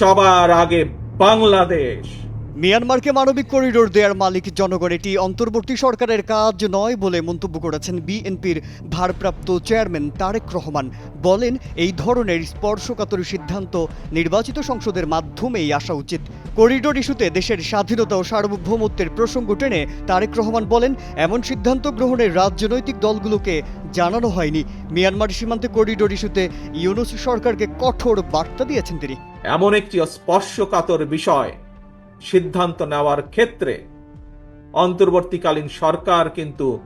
সবার আগে বাংলাদেশ। মিয়ানমারকে মানবিক করিডোর দেওয়ার মালিক জনগণ, এটি অন্তর্বর্তী সরকারের কাজ নয় বলে মন্তব্য করেছেন বিএনপির ভারপ্রাপ্ত চেয়ারম্যান তারেক রহমান। বলেন, এই ধরনের স্পর্শকাতর সিদ্ধান্ত নির্বাচিত সংসদের মাধ্যমেই আসা উচিত। করিডোর ইস্যুতে দেশের স্বাধীনতা ও সার্বভৌমত্বের প্রসঙ্গ টেনে তারেক রহমান বলেন, এমন সিদ্ধান্ত গ্রহণের রাজনৈতিক দলগুলোকে জানানো হয়নি। মিয়ানমার সীমান্তে করিডোর ইস্যুতে ইউনুস সরকারকে কঠোর বার্তা দিয়েছেন তিনি। এমন একটি স্পর্শকাতর বিষয় সিদ্ধান্ত নেওয়ার ক্ষেত্রে অন্তর্বর্তীকালীন সরকার কিন্তু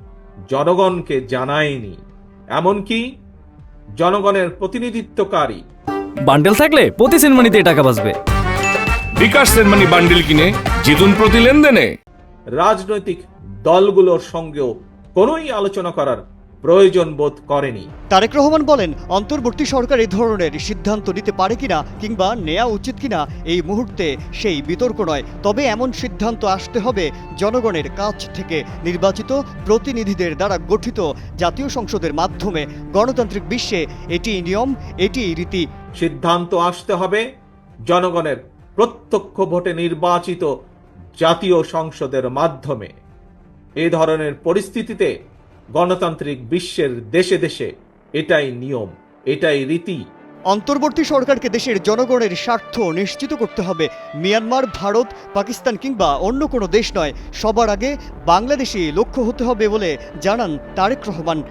জনগণকে জানায়নি। এমনকি জনগণের প্রতিনিধিত্বকারী। বান্ডেল থাকলে প্রতি সেনমানিতে টাকা বাঁচবে। বিকাশ সেনমানি বান্ডিল কিনে জিতুন প্রতি লেনদেনে। রাজনৈতিক দলগুলোর সঙ্গেও কোনোই আলোচনা করার প্রয়োজন বোধ করেনি। তারেক রহমান বলেন অন্তর্বর্তী সরকার এই ধরনের সিদ্ধান্ত নিতে পারে কিনা কিংবা নেওয়া উচিত কিনা এই মুহূর্তে সেই বিতর্ক নয়। তবে এমন সিদ্ধান্ত আসতে হবে জনগণের কাছ থেকে। নির্বাচিত প্রতিনিধিদের দ্বারা গঠিত জাতীয় সংসদের মাধ্যমে গণতান্ত্রিক বিশ্বে এটি নিয়ম এটি রীতি। সিদ্ধান্ত আসতে হবে জনগণের প্রত্যক্ষ ভোটে নির্বাচিত জাতীয় সংসদের মাধ্যমে। এ ধরনের পরিস্থিতিতে গণতান্ত্রিক বিশ্বের দেশে দেশে এটাই নিয়ম, এটাই রীতি। অন্তর্বর্তী সরকারকে দেশের জনগণের স্বার্থ নিশ্চিত করতে হবে। মিয়ানমার, ভারত, পাকিস্তান কিংবা অন্য কোনো দেশ নয়। সবার আগে বাংলাদেশে লক্ষ্য হতে হবে বলে জানান তারেক রহমান।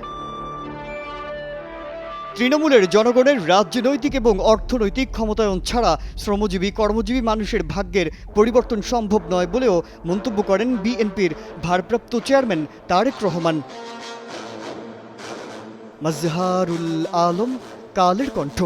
তৃণমূলের জনগণের রাজনৈতিক এবং অর্থনৈতিক ক্ষমতায়ন ছাড়া শ্রমজীবী, কর্মজীবী মানুষের ভাগ্যের পরিবর্তন সম্ভব নয় বলেও মন্তব্য করেন বিএনপির ভারপ্রাপ্ত চেয়ারম্যান তারেক রহমান। মজহারুল আলম, কালের কণ্ঠ।